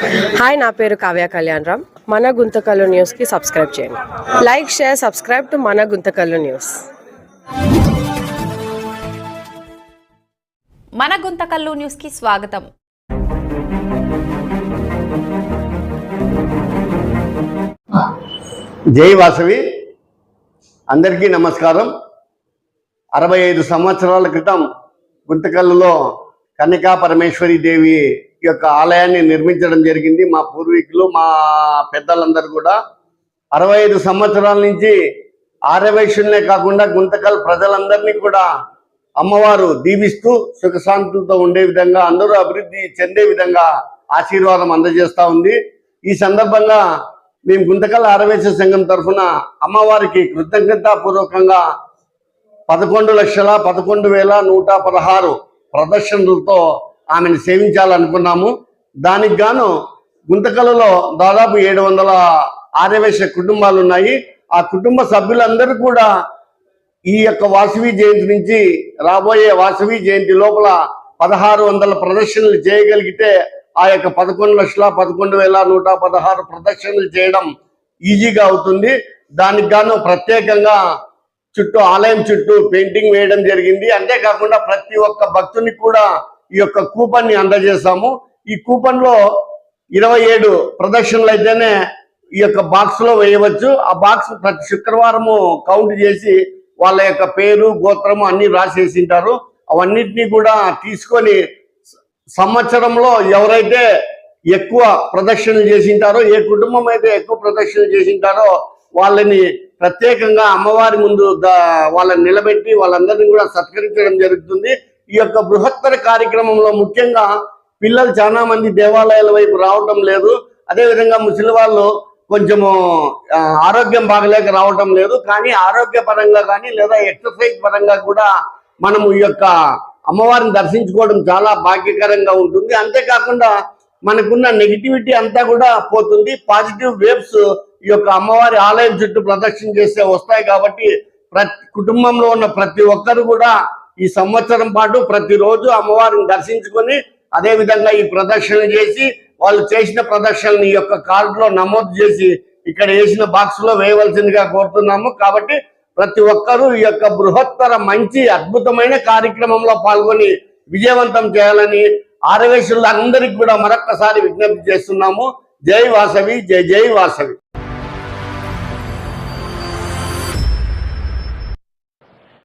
Hi నా పేరు కావ్య కళ్యాణ్ రామ్. మన గుంతకల్లు న్యూస్కి సబ్స్క్రైబ్ చేయండి. లైక్ షేర్ సబ్స్క్రైబ్ టు మన గుంతకల్లు న్యూస్ మన గుంతకల్లు న్యూస్కి స్వాగతం. జై వాసవి. అందరికీ నమస్కారం. అరవై ఐదు సంవత్సరాల క్రితం గుంతకల్లులో కన్నికా పరమేశ్వరి దేవి యొక్క ఆలయాన్ని నిర్మించడం జరిగింది. మా పూర్వీకులు మా పెద్దలందరూ కూడా. అరవై ఐదు సంవత్సరాల నుంచి ఆర్యవైశ్యులనే కాకుండా గుంతకల్ ప్రజలందరినీ కూడా అమ్మవారు దీవిస్తూ సుఖశాంతులతో ఉండే విధంగా అందరూ అభివృద్ధి చెందే విధంగా ఆశీర్వాదం అందజేస్తూ ఉంది. ఈ సందర్భంగా మేము గుంతకల్ ఆరవేశ సంఘం తరఫున అమ్మవారికి కృతజ్ఞతాపూర్వకంగా పదకొండు లక్షల పదకొండు వేల నూట పదహారు ప్రదర్శనలతో ఆమెను సేవించాలనుకున్నాము. దానికి గాను గుంతకలలో దాదాపు ఏడు వందల ఆర్యవేశ కుటుంబాలు ఉన్నాయి ఆ కుటుంబ సభ్యులందరూ కూడా ఈ యొక్క వాసవి జయంతి నుంచి రాబోయే వాసవి జయంతి లోపల పదహారు వందల ప్రదర్శనలు చేయగలిగితే ఆ యొక్క పదకొండు లక్షల పదకొండు వేల నూట పదహారు ప్రదర్శనలు చేయడం ఈజీగా అవుతుంది. దానికి గాను ప్రత్యేకంగా చుట్టూ ఆలయం చుట్టూ పెయింటింగ్ వేయడం జరిగింది. అంతేకాకుండా ప్రతి ఒక్క భక్తుని కూడా ఈ యొక్క కూపన్ని అందజేశాము ఈ కూపన్లో ఇరవై ఏడు ప్రదక్షిణలు అయితేనే ఈ యొక్క బాక్స్లో వేయవచ్చు. ఆ బాక్స్ ప్రతి శుక్రవారము కౌంట్ చేసి వాళ్ళ యొక్క పేరు గోత్రము అన్ని రాసేసింటారు. అవన్నిటినీ కూడా తీసుకొని సంవత్సరంలో ఎవరైతే ఎక్కువ ప్రదక్షిణలు చేసింటారో ఏ కుటుంబం అయితే ఎక్కువ ప్రదక్షిణలు చేసింటారో వాళ్ళని ప్రత్యేకంగా అమ్మవారి ముందు వాళ్ళని నిలబెట్టి వాళ్ళందరినీ కూడా సత్కరించడం జరుగుతుంది. ఈ యొక్క బృహత్తర కార్యక్రమంలో ముఖ్యంగా పిల్లలు చాలా మంది దేవాలయాల వైపు రావటం లేదు. అదే విధంగా ముసలి వాళ్ళు కొంచెము ఆరోగ్యం బాగలేక రావటం లేదు. కానీ ఆరోగ్య పరంగా కానీ లేదా ఎక్సర్సైజ్ పరంగా కూడా మనము ఈ యొక్క అమ్మవారిని దర్శించుకోవడం చాలా భాగ్యకరంగా ఉంటుంది. అంతేకాకుండా మనకున్న నెగిటివిటీ అంతా కూడా పోతుంది. పాజిటివ్ వేవ్స్ ఈ యొక్క అమ్మవారి ఆలయం చుట్టూ ప్రదక్షిణ చేస్తే వస్తాయి కాబట్టి ప్రతి కుటుంబంలో ఉన్న ప్రతి ఒక్కరు కూడా ఈ సంవత్సరం పాటు ప్రతిరోజు అమ్మవారిని దర్శించుకొని అదే విధంగా ఈ ప్రదర్శన చేసి వాళ్ళు చేసిన ప్రదర్శనని ఈ యొక్క కార్డులో నమోదు చేసి ఇక్కడ వేసిన బాక్స్లో వేయవలసిందిగా కోరుతున్నాము. కాబట్టి ప్రతి ఒక్కరూ ఈ యొక్క బృహత్తర మంచి అద్భుతమైన కార్యక్రమంలో పాల్గొని విజయవంతం చేయాలని ఆరవేశులందరికీ కూడా మరొక్కసారి విజ్ఞప్తి చేస్తున్నాము. జై వాసవి జై జై వాసవి.